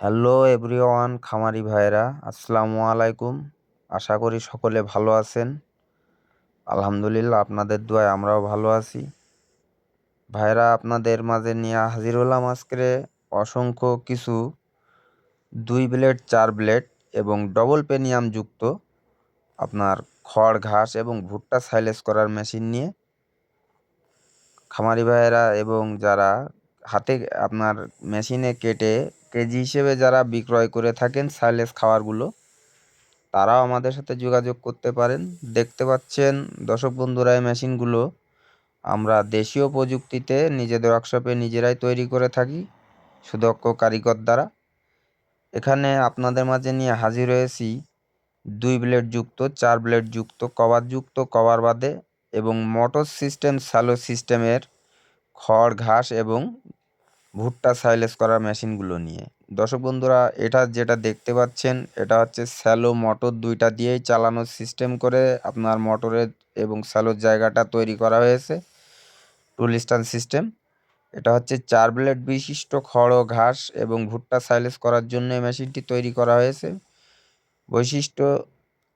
Hello everyone, খামারি ভাইরা আসসালামু আলাইকুম। আশা করি সকলে ভালো আছেন। আলহামদুলিল্লাহ, আপনাদের দোয়ায় আমরাও ভালো আছি। ভাইরা আপনাদের মাঝে নিয়ে হাজির হলাম আজকে অসংখ্য কিছু দুই ব্লেড, চার ব্লেড এবং ডবল পেনিয়াম যুক্ত আপনার খড়, ঘাস এবং ভুট্টা সাইলেস করার মেশিন নিয়ে। খামারি ভাইয়েরা এবং যারা হাতে আপনার মেশিনে কেটে কেজি হিসেবে যারা বিক্রয় করে থাকেন সাইলেস খাওয়ারগুলো তারাও আমাদের সাথে যোগাযোগ করতে পারেন। দেখতে পাচ্ছেন দর্শক বন্ধুরা, এই মেশিনগুলো আমরা দেশীয় প্রযুক্তিতে নিজেদের ওয়ার্কশপে নিজেরাই তৈরি করে থাকি, সুদক্ষ কারিগর দ্বারা। এখানে আপনাদের মাঝে নিয়ে হাজির হয়েছি দুই ব্লেড যুক্ত, চার ব্লেড যুক্ত, কভার যুক্ত, কভার বাদে এবং মোটর সিস্টেম স্যালো সিস্টেমের খড়, ঘাস এবং ভুট্টা সাইলেস করার মেশিনগুলো নিয়ে। দর্শক বন্ধুরা, এটা যেটা দেখতে পাচ্ছেন, এটা হচ্ছে স্যালো মোটর দুইটা দিয়েই চালানোর সিস্টেম করে আপনার মোটরের এবং স্যালোর জায়গাটা তৈরি করা হয়েছে। Tool stand system. এটা হচ্ছে চার ব্লেড বিশিষ্ট খড় ঘাস এবং ভুট্টা সাইলেস করার জন্য মেশিনটি তৈরি করা হয়েছে। বৈশিষ্ট্য,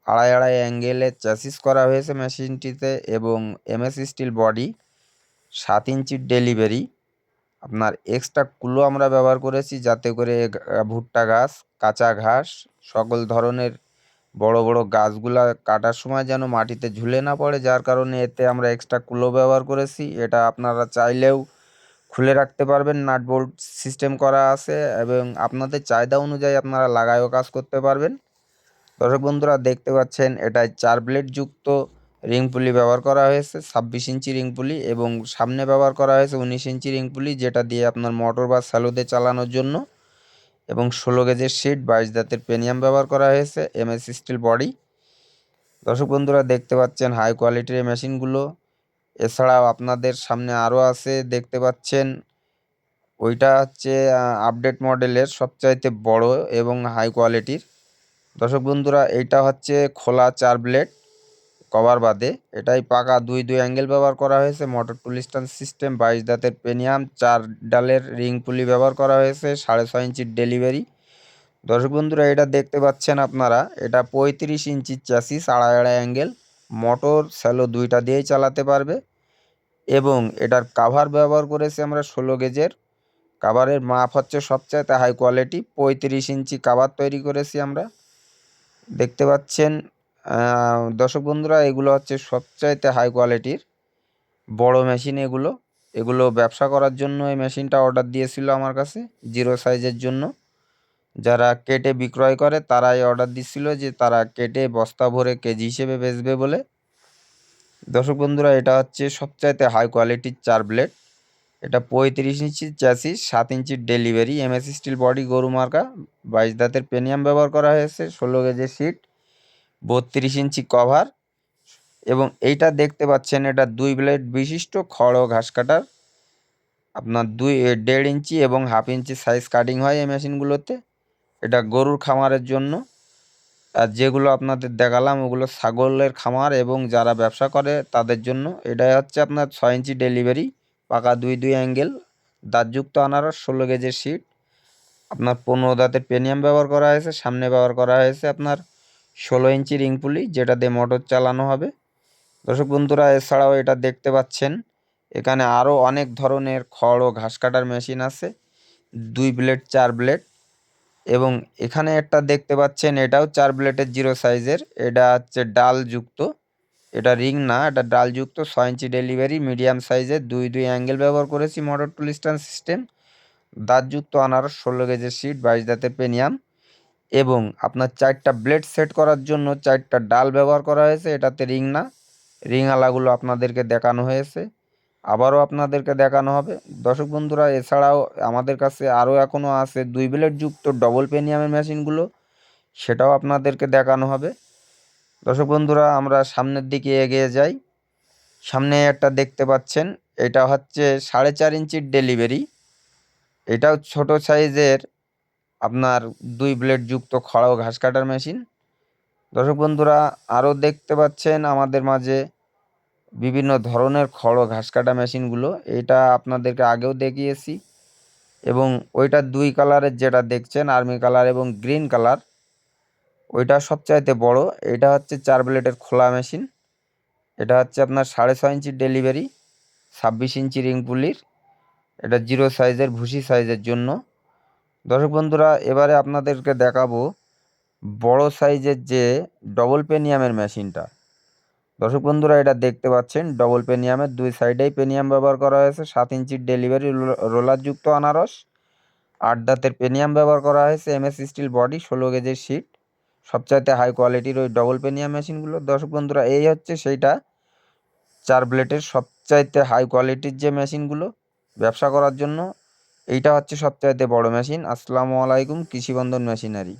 আড়াই আড়াই অ্যাঙ্গেলে চ্যাসিস করা হয়েছে মেশিনটিতে এবং এমএস স্টিল বডি, সাত ইঞ্চির ডেলিভারি। আপনার এক্সট্রা কুলো আমরা ব্যবহার করেছি যাতে করে ভুট্টা ঘাস কাঁচা ঘাস, সকল ধরনের বড় বড় গাছগুলা কাটার সময় যেন মাটিতে ঝুলে না পড়ে, যার কারণে এতে আমরা এক্সট্রা কুলো ব্যবহার করেছি। এটা আপনারা চাইলেও খুলে রাখতে পারবেন, নাট বোল্ট সিস্টেম করা আছে এবং আপনাদের চাহিদা অনুযায়ী আপনারা লাগায়ও কাজ করতে পারবেন। দর্শক বন্ধুরা, দেখতে পাচ্ছেন এটা চার ব্লেড যুক্ত রিং পুলি ব্যবহার করা হয়েছে, ছাব্বিশ ইঞ্চি রিং পুলি এবং সামনে ব্যবহার করা হয়েছে উনিশ ইঞ্চি রিং পুলি, যেটা দিয়ে আপনার মোটর বা স্যালোদে চালানোর জন্য এবং ষোলো গেজের সিট বাইশ দাঁতের পেনিয়াম ব্যবহার করা হয়েছে, এমএস স্টিল বডি। দর্শক বন্ধুরা, দেখতে পাচ্ছেন হাই কোয়ালিটির এই মেশিনগুলো। এছাড়াও আপনাদের সামনে আরও আছে, দেখতে পাচ্ছেন ওইটা হচ্ছে আপডেট মডেলের সবচাইতে বড় এবং হাই কোয়ালিটির দর্শক বন্ধুরা, এইটা হচ্ছে খোলা চার ব্লেড কভার বাদে। এটাই পাকা দুই দুই অ্যাঙ্গেল ব্যবহার করা হয়েছে। মোটর টুল স্ট্যান্ড সিস্টেম, বাইশ দাঁতের পেনিয়াম, চার ডালের রিং পুলি ব্যবহার করা হয়েছে, সাড়ে ছয় ইঞ্চির ডেলিভারি। দর্শক বন্ধুরা, এটা দেখতে পাচ্ছেন আপনারা, এটা পঁয়ত্রিশ ইঞ্চির চ্যাসিস, আড়াই আড়াই অ্যাঙ্গেল। মোটর স্যালো দুইটা দিয়েই চালাতে পারবে। এবং এটার কাভার ব্যবহার করেছি আমরা ষোলো গেজের। কাভারের মাপ হচ্ছে সবচাইতে হাই কোয়ালিটি পঁয়ত্রিশ ইঞ্চি কাভার তৈরি করেছি আমরা। দেখতে পাচ্ছেন দর্শক বন্ধুরা, এগুলো হচ্ছে সবচাইতে হাই কোয়ালিটির বড় মেশিন এগুলো। এগুলো ব্যবসা করার জন্য এই মেশিনটা অর্ডার দিয়েছিল আমার কাছে জিরো সাইজের জন্য। যারা কেটে বিক্রয় করে, তারাই অর্ডার দিচ্ছিল যে তারা কেটে বস্তা ভরে কেজি হিসেবে বেচবে বলে। দর্শক বন্ধুরা, এটা হচ্ছে সবচাইতে হাই কোয়ালিটির চার ব্লেড এটা পঁয়ত্রিশ ইঞ্চির চ্যাসিস সাত ইঞ্চির ডেলিভারি এমএস স্টিল বডি গরু মার্কা, বাইশ দাঁতের পেনিয়াম ব্যবহার করা হয়েছে, ষোলো গেজের সিট বত্রিশ ইঞ্চি কভার এবং এইটা দেখতে পাচ্ছেন, এটা দুই ব্লেড বিশিষ্ট খড় ও ঘাস কাটার। আপনার দুই দেড় ইঞ্চি এবং হাফ ইঞ্চি সাইজ কাটিং হয় এই মেশিনগুলোতে। এটা গরুর খামারের জন্য। আর যেগুলো আপনাদের দেখালাম, ওগুলো ছাগলের খামার এবং যারা ব্যবসা করে তাদের জন্য। এটাই হচ্ছে আপনার ছয় ইঞ্চি ডেলিভারি, পাকা দুই দুই অ্যাঙ্গেল, দাঁতযুক্ত আনারস, ষোলো গেজের সিট আপনার পনেরো দাঁতের পেনিয়াম ব্যবহার করা হয়েছে, সামনে ব্যবহার করা হয়েছে আপনার ষোলো ইঞ্চি রিং পুলি, যেটা দিয়ে মোটর চালানো হবে। দর্শক বন্ধুরা, এছাড়াও এটা দেখতে পাচ্ছেন, এখানে আরও অনেক ধরনের খড় ও ঘাস কাটার মেশিন আছে, দুই ব্লেড, চার ব্লেড। এবং এখানে একটা দেখতে পাচ্ছেন, এটাও চার ব্লেডের জিরো সাইজের, এটা হচ্ছে ডাল যুক্ত এটা রিং না, এটা ডালযুক্ত, ছয় ইঞ্চি ডেলিভারি, মিডিয়াম সাইজের, দুই দুই অ্যাঙ্গেল ব্যবহার করেছি মোটর টুল স্ট্যান্ড সিস্টেম। দাঁতযুক্ত, আনারস, ষোলো গেজের সিট বাইশ দাঁতের পেনিয়াম। এবং আপনার চারটা ব্লেড সেট করার জন্য চারটা ডাল ব্যবহার করা হয়েছে, এটাতে রিং না। রিং আলাগুলো আপনাদেরকে দেখানো হয়েছে। আবারও আপনাদেরকে দেখানো হবে। দর্শক বন্ধুরা, এছাড়াও আমাদের কাছে আরও এখনও আছে দুই ব্লেড যুক্ত ডবল পেনিয়ামের মেশিনগুলো সেটাও আপনাদেরকে দেখানো হবে। দর্শক বন্ধুরা, আমরা সামনের দিকে এগিয়ে যাই। সামনে একটা দেখতে পাচ্ছেন, এটা হচ্ছে সাড়ে চার ইঞ্চির ডেলিভারি এটাও ছোট সাইজের আপনার দুই ব্লেড যুক্ত খড়া ও ঘাস কাটার মেশিন দর্শক বন্ধুরা, আরও দেখতে পাচ্ছেন আমাদের মাঝে বিভিন্ন ধরনের খড় ঘাস কাটা মেশিনগুলো এটা আপনাদেরকে আগেও দেখিয়েছি এবং ওইটা দুই কালারের যেটা দেখছেন আর্মি কালার এবং গ্রিন কালার ওইটা সবচাইতে বড়। এটা হচ্ছে চার ব্লেডের খোলা মেশিন এটা হচ্ছে আপনার সাড়ে ছয় ইঞ্চির ডেলিভারি ছাব্বিশ ইঞ্চি রিং পুলির এটা জিরো সাইজের ভুসি সাইজের জন্য। দর্শক বন্ধুরা, এবারে আপনাদেরকে দেখাবো বড় সাইজের যে ডবল পেনিয়ামের মেশিনটা। দর্শক বন্ধুরা, এটা দেখতে পাচ্ছেন ডবল পেনিয়ামের দুই সাইডেই পেনিয়াম ব্যবহার করা হয়েছে। সাত ইঞ্চির ডেলিভারি রোলারযুক্ত আনারস, আট দাঁতের পেনিয়াম ব্যবহার করা হয়েছে। এমএস স্টিল বডি ষোলো গেজের শিট সবচাইতে হাই কোয়ালিটির ওই ডবল পেনিয়াম মেশিনগুলো। দর্শক বন্ধুরা, এই হচ্ছে সেইটা। চার ব্লেডের সবচাইতে হাই কোয়ালিটির যে মেশিনগুলো, ব্যবসা করার জন্য এইটা হচ্ছে সবচাইতে বড় মেশিন। আসসালামু আলাইকুম কৃষি বন্ধন মেশিনারি।